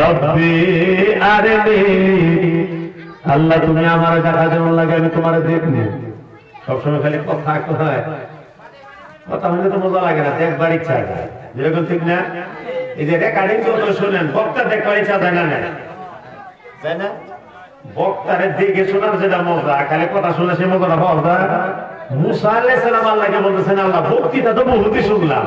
রব্বি আরেনি। আল্লাহ, তুমি আমার দেখা যেমন লাগে, আমি তোমার দেখব। সবসময় খালি কথা হয় কথা হলে তো মজা লাগে না, দেখবার ইচ্ছা যেরকম ঠিক না? এই যে রেকর্ডিং যত শুনেন, বক্তা দেখবার ইচ্ছা হয় না না? বক্তারে দেখে শোনার যেটা মজা, খালি কথা শুনলে সে মজাটা পাওয়া যায়। মুসা আলাইহিস সালাম আল্লাহকে বলতেছেন, আল্লাহ, বক্তৃতা তো বহুতই শুনলাম।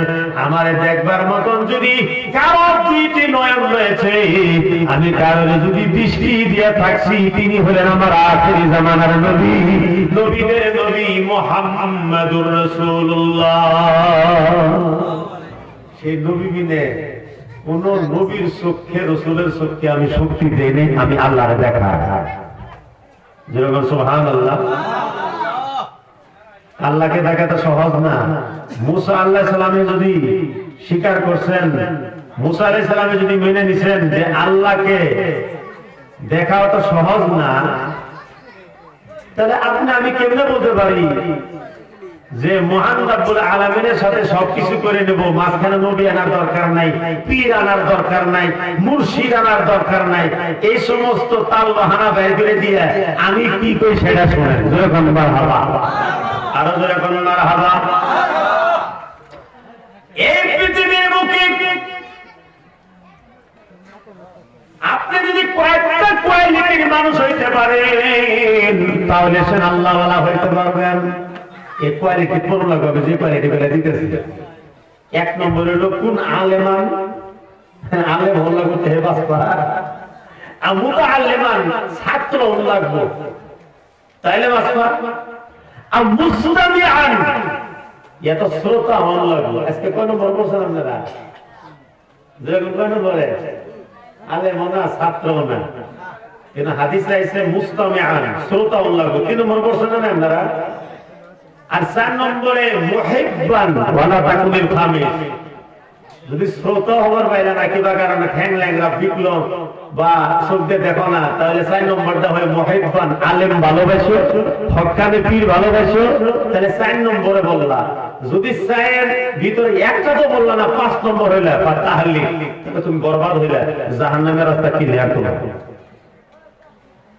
আমারে দেখবার মতন যদি কারোর দুইটি নয়ন রয়েছে আমি কারোর যদি দৃষ্টি দিয়ে থাকছি তিনি হলেন আমার আখেরি জামানার নবী। নবীদের নবী মোহাম্মদুর রাসূলুল্লাহ। সেই নবী বিনে কোন নবীর চোখে রসুলের চোখে আমি শক্তি দেই নাই, আমি আল্লাহর দেখা যেরকম সোহান আল্লাহ আল্লাহকে দেখা তো সহজ না। মুসা আল্লাহ সালামে যদি স্বীকার করছেন, মুসা আলাই সালামে যদি মেনে নিছেন যে আল্লাহকে দেখাও তো সহজ না, তাহলে আপনি, আমি কেমনে বলতে পারি যে মহান রাব্বুল আলামিনের সাথে সবকিছু করে নেব, মাঝখানে নবী আনার দরকার নাই, পীর আনার দরকার নাই, মুর্শিদ আনার দরকার নাই, এই সমস্ত তাল বাহানা বের করে দিয়ে আমি কি কই সেটা শুনেন। আরও যেরকম মারহাবা। এই পৃথিবীর বুকে আপনি যদি কয়েকটা কোয়ালিটির মানুষ হইতে পারেন, তাহলে সে আল্লাহ হইতে পারবেন। এই কোয়ালিটি কোন লাগাবে যে কোয়ালিটি বেলা দিতেছে। এক নম্বর হলো কোন আলেমান? আলেম হল লাগবে হে বাস্পা আর মুতা আলেমান ছাত্র হল লাগবো। তাইলে বাস্পা আর মুসলামি আন। এত শ্রোতা হন লাগল। আজকে কোন নম্বর বলছেন আপনারা? যেরকম কোন নম্বরে? আলেম না ছাত্র না কিন্তু হাদিস আইসে মুস্তামি আন শ্রোতা হন লাগল। তিন নম্বর বলছেন না আপনারা? আর চার নম্বরে, মুহিব্বান, ওয়ালা তাকুনিল খামিস। যদি শ্রোতা হবার বাইরে না কিবা কারণে ঠ্যাং ল্যাংরা বিকলো বা চোখে দেখো না, তাহলে চার নম্বরটা হয় মহিবান আলেম ভালোবাসো, হকানে পীর ভালোবাসো, তাহলে চার নম্বরে বললা। যদি ভিতরে একটা তো বললা না, পাঁচ নম্বর হইলে বা তাহলে তুমি বরবাদ হইলে, জাহান্নামের রাস্তা ক্লিয়ার করো।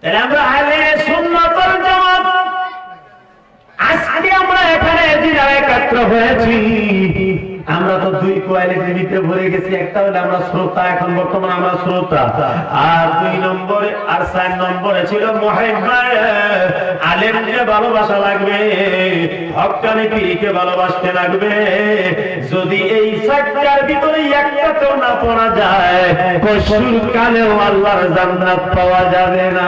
তাহলে আমরা আলে সুন্নাতুল জামাত, আজকে আমরা এখানে একাত্র হয়েছি। আমরা তো দুই কোয়ালিটি নিতে ভরে গেছি একটা হলে আমরা শ্রোতা এখন বর্তমান আমরা শ্রোতা। আর দুই নম্বরে আর চার নম্বরে ছিল আলেমকে ভালোবাসা লাগবে হকানি পীরকে ভালোবাসতে লাগবে। যদি এই চারটার ভিতরে একটাতেও না পড়া যায় পশুর কালেও আল্লাহর জান্নাত পাওয়া যাবে না।